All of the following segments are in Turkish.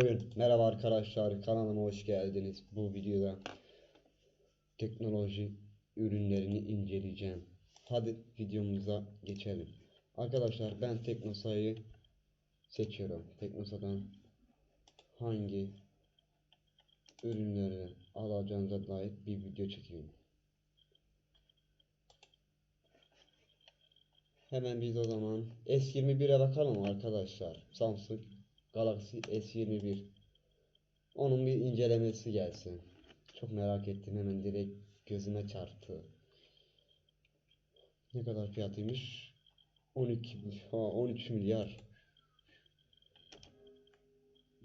Bugün merhaba arkadaşlar kanalıma hoş geldiniz. Bu videoda teknoloji ürünlerini inceleyeceğim. Hadi videomuza geçelim. Arkadaşlar ben Teknosa'yı seçiyorum. Teknosa'dan hangi ürünleri alacağınıza dair bir video çekeyim. Hemen biz o zaman S21'e bakalım arkadaşlar. Samsung Galaxy S21. Onun bir incelemesi gelsin. Çok merak ettim hemen direkt gözüme çarptı. Ne kadar fiyatıymış? 12 ha 13 milyar.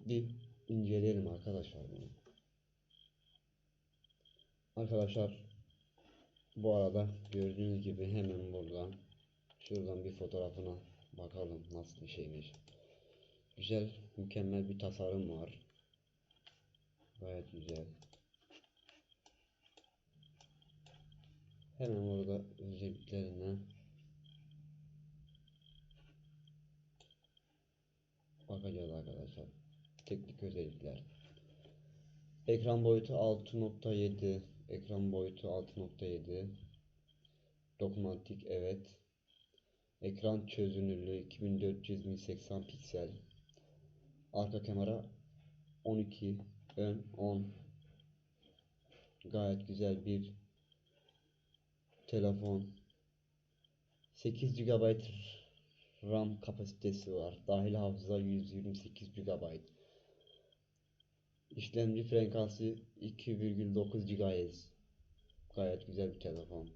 Bir inceleyelim arkadaşlar bunu. Arkadaşlar bu arada gördüğünüz gibi hemen buradan şuradan bir fotoğrafına bakalım nasıl bir şeymiş. Güzel, mükemmel bir tasarım var. Gayet güzel. Hemen orada özelliklerine bakacağız arkadaşlar. Teknik özellikler. Ekran boyutu 6.7, ekran boyutu 6.7. Dokunmatik evet. Ekran çözünürlüğü 2400 1080 piksel. Arka kamera 12, ön 10. Gayet güzel bir telefon. 8 GB RAM kapasitesi var. Dahil hafıza 128 GB. İşlemci frekansı 2,9 GHz. Gayet güzel bir telefon.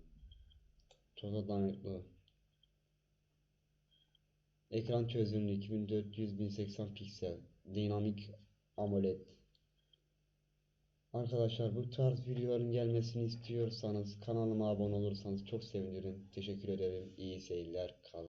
Çok dayanıklı. Ekran çözünürlüğü 2400 1080 piksel. Dinamik AMOLED. Arkadaşlar bu tarz videoların gelmesini istiyorsanız kanalıma abone olursanız çok sevinirim. Teşekkür ederim. İyi seyirler. Kalın.